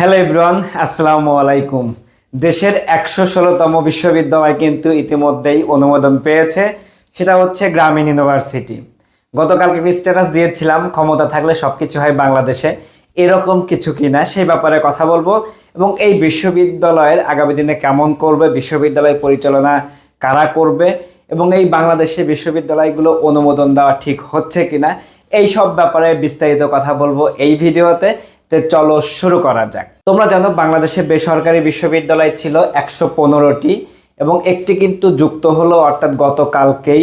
Hello Ibran আসসালামু আলাইকুম দেশের একশো ষোলোতম বিশ্ববিদ্যালয় কিন্তু ইতিমধ্যেই অনুমোদন পেয়েছে। সেটা হচ্ছে গ্রামীণ ইউনিভার্সিটি। গতকালকে একটি স্ট্যাটাস দিয়েছিলাম? ক্ষমতা থাকলে সব কিছু হয় বাংলাদেশে। এরকম কিছু কিনা সেই ব্যাপারে কথা বলব। এবং এই বিশ্ববিদ্যালয়ের আগামী দিনে কেমন করবে, বিশ্ববিদ্যালয় পরিচালনা কারা করবে, এবং এই বাংলাদেশে বিশ্ববিদ্যালয়গুলো অনুমোদন দেওয়া ঠিক হচ্ছে কিনা, এই সব ব্যাপারে বিস্তারিত কথা বলব এই ভিডিওতে। তো চলো শুরু করা যাক। তোমরা জানো বাংলাদেশে বেসরকারি বিশ্ববিদ্যালয় ছিল একশো পনেরোটি এবং একটি কিন্তু যুক্ত হলো, অর্থাৎ গতকালকেই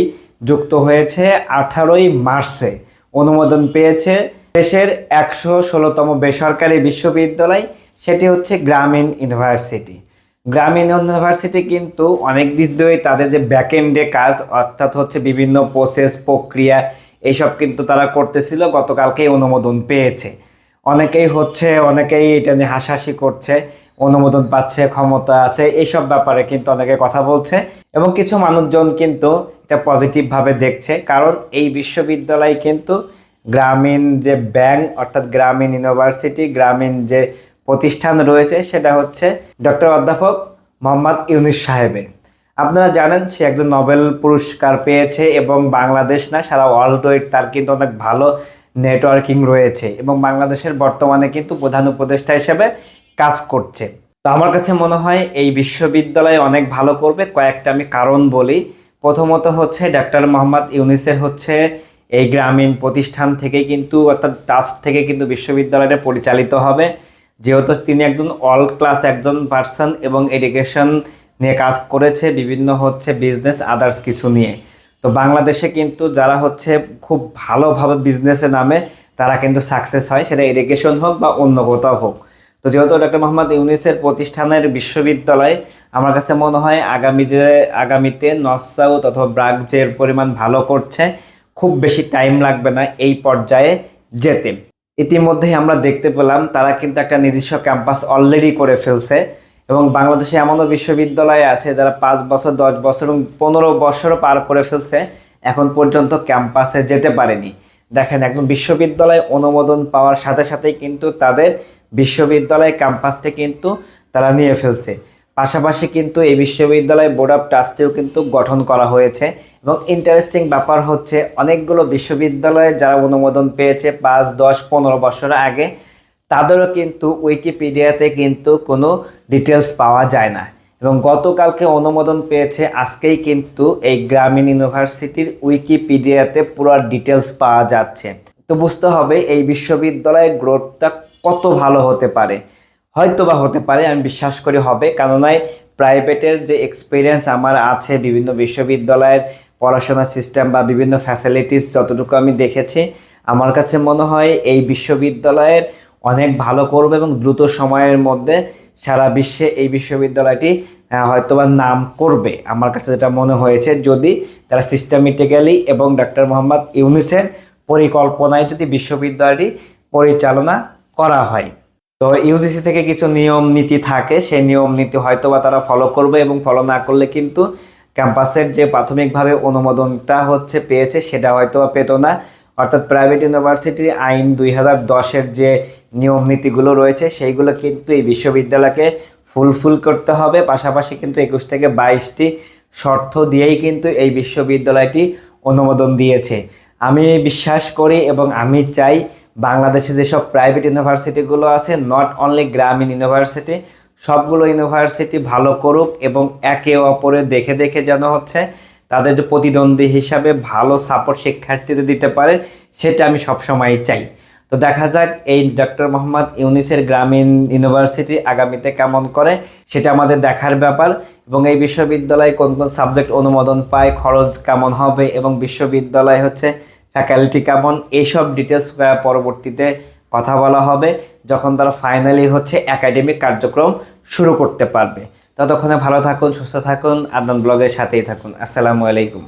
যুক্ত হয়েছে আঠারোই মার্চে। অনুমোদন পেয়েছে দেশের একশো ষোলোতম বেসরকারি বিশ্ববিদ্যালয়, সেটি হচ্ছে গ্রামীণ ইউনিভার্সিটি। গ্রামীণ ইউনিভার্সিটি কিন্তু অনেক দিন ধরেই তাদের যে ব্যাকএন্ডে কাজ, অর্থাৎ হচ্ছে বিভিন্ন প্রসেস প্রক্রিয়া, এইসব কিন্তু তারা করতেছিল, গতকালকেই অনুমোদন পেয়েছে। অনেকেই হচ্ছে, অনেকেই এটা নিয়ে হাসাহাসি করছে, অনুমোদন পাচ্ছে, ক্ষমতা আছে, এইসব ব্যাপারে কিন্তু অনেকে কথা বলছে এবং কিছু মানুষজন কিন্তু এটা পজিটিভভাবে দেখছে। কারণ এই বিশ্ববিদ্যালয় কিন্তু গ্রামীণ যে ব্যাংক, অর্থাৎ গ্রামীণ ইউনিভার্সিটি, গ্রামীণ যে প্রতিষ্ঠান রয়েছে, সেটা হচ্ছে ডক্টর অধ্যাপক মোহাম্মদ ইউনিস সাহেবের। আপনারা জানেন, সে একজন নোবেল পুরস্কার পেয়েছে এবং বাংলাদেশ না, সারা ওয়ার্ল্ড ওয়াইড তার কিন্তু অনেক ভালো নেটওয়ার্কিং রয়েছে এবং বাংলাদেশের বর্তমানে কিন্তু প্রধান উপদেষ্টা হিসেবে কাজ করছে। তো আমার কাছে মনে হয় এই বিশ্ববিদ্যালয় অনেক ভালো করবে। কয়েকটা আমি কারণ বলি। প্রথমত হচ্ছে ডাক্তার মোহাম্মদ ইউনিসের হচ্ছে এই গ্রামীণ প্রতিষ্ঠান থেকে কিন্তু অর্থাৎ ট্রাস্ট থেকে কিন্তু বিশ্ববিদ্যালয়টা পরিচালিত হবে। যেহেতু তিনি একজন অল ক্লাস একজন পার্সন এবং এডুকেশন নিয়ে কাজ করেছে। বিভিন্ন হচ্ছে বিজনেস, আদার্স কিছু নিয়ে। তো বাংলাদেশে কিন্তু যারা হচ্ছে খুব ভালোভাবে বিজনেসে নামে, তারা কিন্তু সাকসেস হয়। সেটা এডুকেশন হোক বা অন্য কোথাও হোক। তো যেহেতু ডক্টর মোহাম্মদ ইউনিসের প্রতিষ্ঠানের বিশ্ববিদ্যালয়, আমার কাছে মনে হয় আগামী যে, আগামীতে নর্থ সাউথ অথবা ব্রাক যে পরিমাণ ভালো করছে, খুব বেশি টাইম লাগবে না এই পর্যায়ে যেতে। ইতিমধ্যেই আমরা দেখতে পেলাম, তারা কিন্তু একটা নিজস্ব ক্যাম্পাস অলরেডি করে ফেলছে। এবং বাংলাদেশে এমনও বিশ্ববিদ্যালয় আছে যারা পাঁচ বছর, দশ বছর এবং পনেরো বছরও পার করে ফেলছে, এখন পর্যন্ত ক্যাম্পাসে যেতে পারেনি। দেখেন, একদম বিশ্ববিদ্যালয় অনুমোদন পাওয়ার সাথে সাথেই কিন্তু তাদের বিশ্ববিদ্যালয় ক্যাম্পাসটি কিন্তু তারা নিয়ে ফেলছে। পাশাপাশি কিন্তু এই বিশ্ববিদ্যালয় বোর্ড অফ ট্রাস্টেও কিন্তু গঠন করা হয়েছে এবং ইন্টারেস্টিং ব্যাপার হচ্ছে, অনেকগুলো বিশ্ববিদ্যালয়ে যারা অনুমোদন পেয়েছে পাঁচ, দশ, পনেরো বছর আগে তাদেরও কিন্তু উইকিপিডিয়াতে কিন্তু কোনো ডিটেলস পাওয়া যায় না। এবং গতকালকে অনুমোদন পেয়েছে, আজকেই কিন্তু এই গ্রামীণ ইউনিভার্সিটির উইকিপিডিয়াতে পুরো ডিটেলস পাওয়া যাচ্ছে। তো বুঝতে হবে, এই বিশ্ববিদ্যালয়ের গ্রোথটা কত ভালো হতে পারে। হয়তো বা হতে পারে, আমি বিশ্বাস করি হবে। কেননা প্রাইভেটের যে এক্সপিরিয়েন্স আমার আছে, বিভিন্ন বিশ্ববিদ্যালয়ের পড়াশোনার সিস্টেম বা বিভিন্ন ফ্যাসিলিটিস যতটুকু আমি দেখেছি, আমার কাছে মনে হয় এই বিশ্ববিদ্যালয়ের অনেক ভালো করবে এবং দ্রুত সময়ের মধ্যে সারা বিশ্বে এই বিশ্ববিদ্যালয়টি হয়তোবা নাম করবে। আমার কাছে যেটা মনে হয়েছে, যদি তারা সিস্টেমেটিক্যালি এবং ডক্টর মোহাম্মদ ইউনিসের পরিকল্পনায় যদি বিশ্ববিদ্যালয়টি পরিচালনা করা হয়। তো ইউজিসি থেকে কিছু নিয়ম নীতি থাকে, সেই নিয়ম নীতি হয়তো বা তারা ফলো করবে এবং ফলো না করলে কিন্তু ক্যাম্পাসের যে প্রাথমিকভাবে অনুমোদনটা হচ্ছে, পেয়েছে, সেটা হয়তো বা পেতো না। অর্থাৎ প্রাইভেট ইউনিভার্সিটির আইন দুই হাজার দশের যে নিয়ম নীতিগুলো রয়েছে, সেইগুলো কিন্তু এই বিশ্ববিদ্যালয়কে ফুলফিল করতে হবে। পাশাপাশি কিন্তু একুশ থেকে বাইশটি শর্ত দিয়েই কিন্তু এই বিশ্ববিদ্যালয়টি অনুমোদন দিয়েছে। আমি বিশ্বাস করি এবং আমি চাই বাংলাদেশে যেসব প্রাইভেট ইউনিভার্সিটিগুলো আছে নট অনলি গ্রামীণ ইউনিভার্সিটি সবগুলো ইউনিভার্সিটি ভালো করুক এবং একে অপরে দেখে দেখে যেন হচ্ছে তাদের যে প্রতিদ্বন্দ্বী হিসাবে ভালো সাপোর্ট শিক্ষার্থীদের দিতে পারে, সেটা আমি সবসময় চাই। তো দেখা যাক এই ডক্টর মোহাম্মদ ইউনিসের গ্রামীণ ইউনিভার্সিটি আগামীতে কেমন করে, সেটা আমাদের দেখার ব্যাপার। এবং এই বিশ্ববিদ্যালয়ে কোন কোন সাবজেক্ট অনুমোদন পায়, খরচ কেমন হবে এবং বিশ্ববিদ্যালয় হচ্ছে ফ্যাকাল্টি কেমন, এইসব ডিটেলস পরবর্তীতে কথা বলা হবে, যখন তারা ফাইনালি হচ্ছে একাডেমিক কার্যক্রম শুরু করতে পারবে। ততক্ষণে ভালো থাকুন সুস্থ থাকুন আদনান ব্লগের সাথেই থাকুন। আসসালামু আলাইকুম।